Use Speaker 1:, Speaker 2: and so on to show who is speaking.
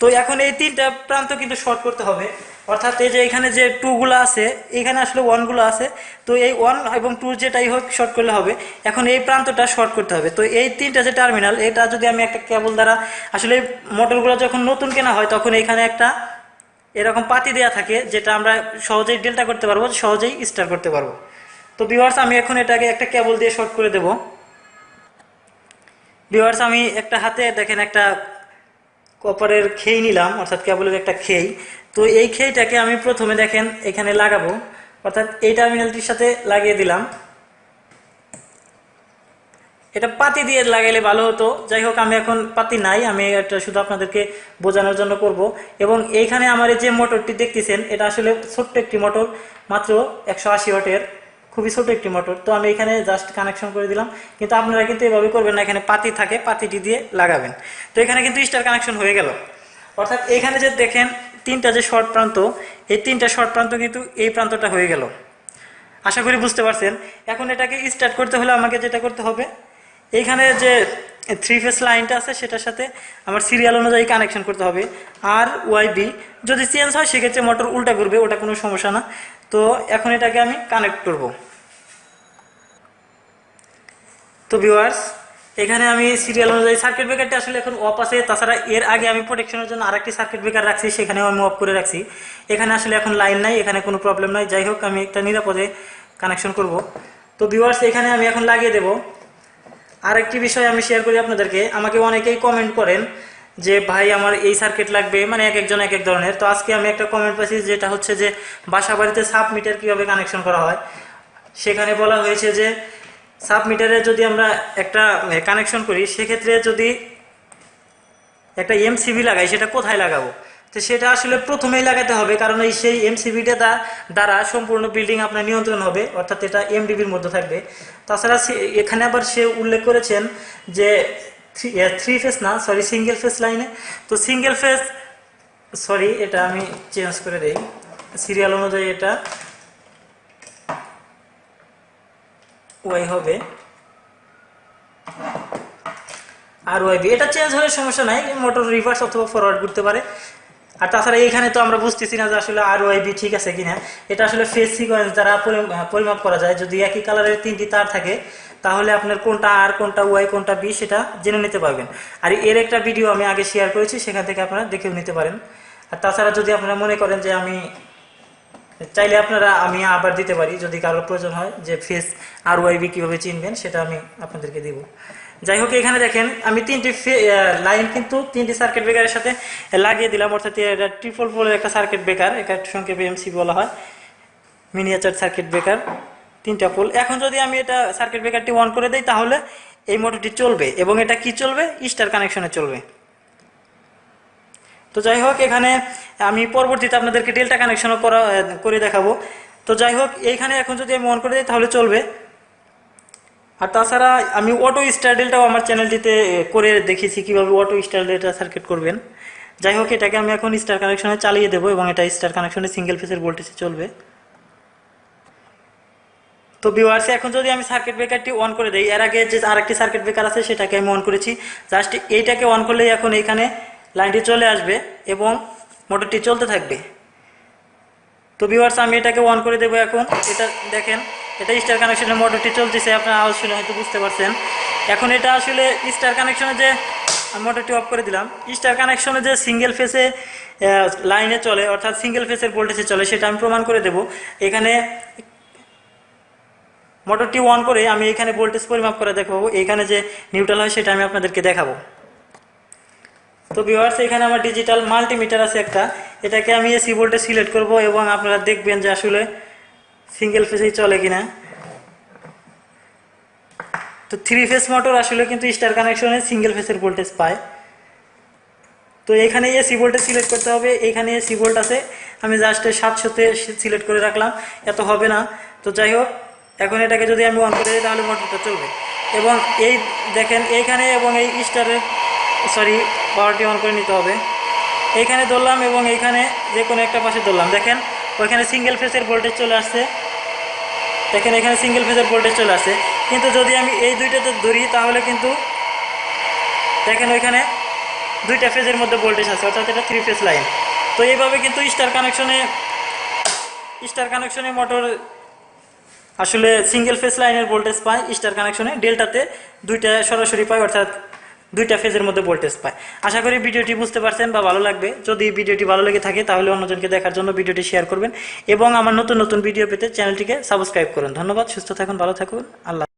Speaker 1: তো এখন এই তিনটা প্রান্ত কিন্তু শর্ট করতে হবে। অর্থাৎ এই যে এখানে যে টুগুলো আছে, এখানে আসলে ওয়ানগুলো আছে। তো এই ওয়ান এবং টু যেটাই হোক শর্ট করলে হবে। এখন এই প্রান্তটা শর্ট করতে হবে। তো এই তিনটা যে টার্মিনাল এটা যদি আমি একটা কেবল দ্বারা আসলে মোটরগুলো যখন নতুন কেনা হয়, তখন এখানে একটা এরকম পাতি দেয়া থাকে, যেটা আমরা সহজেই ডেল্টা করতে পারব, সহজেই স্টার করতে পারব। তো ভিউয়ার্স আমি এখন এটাকে একটা কেবল দিয়ে শর্ট করে দেব। ভিউয়ার্স আমি একটা হাতে দেখেন একটা কপারের খেই নিলাম, অর্থাৎ কেবলের একটা খেই। তো এই খেইটাকে আমি প্রথমে দেখেন, এখানে লাগাবো। অর্থাৎ এই টার্মিনালটির সাথে লাগিয়ে দিলাম। এটা পাতি দিয়ে লাগাইলে ভালো হতো। যাই হোক, আমি এখন পাতি নাই, আমি এটা শুধু আপনাদেরকে বোঝানোর জন্য করব। এবং এইখানে আমার এই যে মোটরটি দেখতেছেন, এটা আসলে ছোট্ট একটি মোটর মাত্র একশো আশি ওয়াটের। খুবই ছোট একটি মোটর তো আমি এখানে জাস্ট কানেকশন করে দিলাম। কিন্তু আপনারা কিন্তু এভাবে করবেন না, এখানে পাতি থাকে, পাতিটি দিয়ে লাগাবেন। তো এখানে কিন্তু স্টার কানেকশন হয়ে গেল। অর্থাৎ এখানে যে দেখেন, তিনটা যে শর্ট প্রান্ত, এই তিনটা শর্ট প্রান্ত কিন্তু এই প্রান্তটা হয়ে গেল। আশা করি বুঝতে পারছেন। এখন এটাকে স্টার্ট করতে হলে আমাকে যেটা করতে হবে এইখানে যে থ্রি ফেস লাইনটা আছে, সেটার সাথে আমার সিরিয়াল অনুযায়ী কানেকশন করতে হবে আর ওয়াই বি যদি চেঞ্জ হয়, সেক্ষেত্রে মোটর উল্টা করবে ওটা কোনো সমস্যা না। তো এখন এটাকে আমি কানেক্ট করব। তো ভিউয়ার্স এখানে আমি সিরিয়াল অনুযায়ী সার্কিট ব্রেকারটা আসলে এখন অফ আছে। তাছাড়া এর আগে আমি প্রোটেকশনের জন্য আরেকটি সার্কিট ব্রেকার রাখছি, সেখানেও আমি অফ করে রাখছি। এখানে আসলে এখন লাইন নাই, এখানে কোনো প্রবলেম নাই। যাই হোক, আমি একটা নিরাপদে কানেকশন করব। তো ভিউয়ার্স এখানে আমি এখন লাগিয়ে দেব। আরেকটি বিষয় আমি শেয়ার করি আপনাদেরকে। আমাকে অনেকেই কমেন্ট করেন যে, ভাই, আমার এই সার্কিট লাগবে। মানে এক একজন এক এক ধরনের। তো আজকে আমি একটা কমেন্ট পাচ্ছি যেটা হচ্ছে যে বাসা বাড়িতে সাব মিটার কীভাবে কানেকশন করা হয়? সেখানে বলা হয়েছে যে সাব মিটারে যদি আমরা একটা কানেকশন করি, সেক্ষেত্রে যদি একটা এমসিবি লাগাই, সেটা কোথায় লাগাবো? তো সেটা আসলে প্রথমেই লাগাতে হবে, কারণ এই সেই এমসিবিটা দ্বারা সম্পূর্ণ বিল্ডিং আপনার নিয়ন্ত্রণ হবে, অর্থাৎ এটা এমডিবির মধ্যে থাকবে। তাছাড়া এখানে আবার সে উল্লেখ করেছেন যে থ্রি ফেস না সরি সিঙ্গেল ফেস লাইনে তো সিঙ্গেল ফেস সরি এটা আমি চেঞ্জ করে দেই। সিরিয়াল অনুযায়ী এটা ওয়াই হবে। আর ওয়াইবি এটা চেঞ্জ হলে সমস্যা নাই মোটর রিভার্স অথবা ফরওয়ার্ড করতে পারে। আর তাছাড়া এইখানে তো আমরা বুঝতেছি না যে আসলে আর ওয়াইবি ঠিক আছে কিনা। এটা আসলে ফেস সিকোয়েন্স দ্বারা পরিমাপ করা যায়। যদি একই কালারের তিনটি তার থাকে, তাহলে আপনার কোনটা আর, কোনটা ওয়াই কোনটা বি সেটা জেনে নিতে পারবেন। আর এর একটা ভিডিও আমি আগে শেয়ার করেছি, সেখান থেকে আপনারা দেখেও নিতে পারেন। আর তাছাড়া যদি আপনারা মনে করেন যে আমি, চাইলে আপনারা আমি আবার দিতে পারি, যদি কারোর প্রয়োজন হয়, যে ফেস আর ওয়াইবি কীভাবে চিনবেন, সেটা আমি আপনাদেরকে দেব। যাই হোক এখানে দেখেন, আমি তিনটি লাইন কিন্তু তিনটি সার্কিট ব্রেকারের সাথে লাগিয়ে দিলাম। অর্থাৎ এটা ট্রিপল পোলের একটা সার্কিট ব্রেকার এটা সংক্ষেপে এমসি বলা হয়। মিনিয়েচার সার্কিট ব্রেকার তিনটা পোল এখন যদি আমি এটা সার্কিট ব্রেকারটি অন করে দিই, তাহলে এই মোটরটি চলবে এবং এটা কি চলবে? স্টার কানেকশনে চলবে। তো যাই হোক এখানে আমি পরবর্তীতে আপনাদেরকে ডেল্টা কানেকশনও করা করে দেখাবো। তো যাই হোক এইখানে এখন যদি আমি অন করে দিই, তাহলে চলবে। আর তাছাড়া আমি অটো স্টার আমার চ্যানেলটিতে করে দেখিয়েছি কীভাবে অটো স্টার ডেল্টা সার্কিট করবেন। যাই হোক, এটাকে আমি এখন স্টার কানেকশনে চালিয়ে দেবো এবং এটা স্টার কানেকশনে সিঙ্গেল ফেসের ভোল্টেজে চলবে। তো ভিউয়ার্স এখন যদি আমি সার্কিট ব্রেকারটি অন করে দেই, এর আগে যে আরেকটি সার্কিট ব্রেকার আছে, সেটাকে আমি অন করেছি। জাস্ট এইটাকে অন করলেই এখন এইখানে লাইনটি চলে আসবে এবং মোটরটি চলতে থাকবে। তো ভিউয়ার্স আমি এটাকে অন করে দেবো এখন। এটা দেখেন এটা স্টার কানেকশনের মোটরটি চলতেছে, আপনার আওয়াজ শুনে হয়তো বুঝতে পারছেন। এখন এটা আসলে স্টার কানেকশনে যে মোটরটি অফ করে দিলাম। স্টার কানেকশনে যে সিঙ্গেল ফেসে লাইনে চলে, অর্থাৎ সিঙ্গেল ফেসের ভোল্টেজে চলে, সেটা আমি প্রমাণ করে দেব। এখানে মোটরটি অন করে আমি এখানে ভোল্টেজ পরিমাপ করে দেখাবো। এখানে যে নিউট্রাল হয়, সেটা আমি আপনাদেরকে দেখাবো। তো ভিউয়ার্স এখানে আমার ডিজিটাল মাল্টিমিটার আছে একটা। এটাকে আমি এসি ভোল্টেজ সিলেক্ট করব এবং আপনারা দেখবেন যে আসলে সিঙ্গেল ফেসেই চলে কিনা। তো থ্রি ফেস মোটর আসলে কিন্তু স্টার কানেকশনে সিঙ্গেল ফেসের ভোল্টেজ পায়। তো এখানে এসি ভোল্টেজ সিলেক্ট করতে হবে, এখানে এসি ভোল্ট আছে, আমি জাস্ট সাতশোতে সিলেক্ট করে রাখলাম, এত হবে না। তো যাই হোক, এখন এটাকে যদি আমি অন করে দিই, তাহলে মোটরটা চলবে। এবং এই দেখেন, এইখানে এবং এই স্টারের সরি পাওয়ারটি অন করে নিতে হবে। এইখানে ধরলাম এবং এইখানে যে কোনো একটা পাশে ধরলাম। দেখেন ওইখানে সিঙ্গেল ফেসের ভোল্টেজ চলে আসছে। দেখেন এখানে সিঙ্গেল ফেসের ভোল্টেজ চলে আসছে। কিন্তু যদি আমি এই দুইটাতে ধরি, তাহলে কিন্তু দেখেন ওইখানে দুইটা ফেজের মধ্যে ভোল্টেজ আছে, অর্থাৎ এটা থ্রি ফেজ লাইন তো এইভাবে কিন্তু স্টার কানেকশনে স্টার কানেকশনে মোটর আসলে সিঙ্গেল ফেজ লাইনের ভোল্টেজ পায় স্টার কানেকশনে ডেল্টাতে দুইটা সরাসরি পায়, অর্থাৎ দুইটা ফেজের মধ্যে ভোল্টেজ পায়। আশা করি ভিডিওটি বুঝতে পারছেন বা ভালো লাগবে। যদি ভিডিওটি ভালো লেগে থাকে, তাহলে অন্যজনকে দেখার জন্য ভিডিওটি শেয়ার করবেন এবং আমার নতুন নতুন ভিডিও পেতে চ্যানেলটিকে সাবস্ক্রাইব করুন। ধন্যবাদ, সুস্থ থাকুন, ভালো থাকুন। আল্লাহ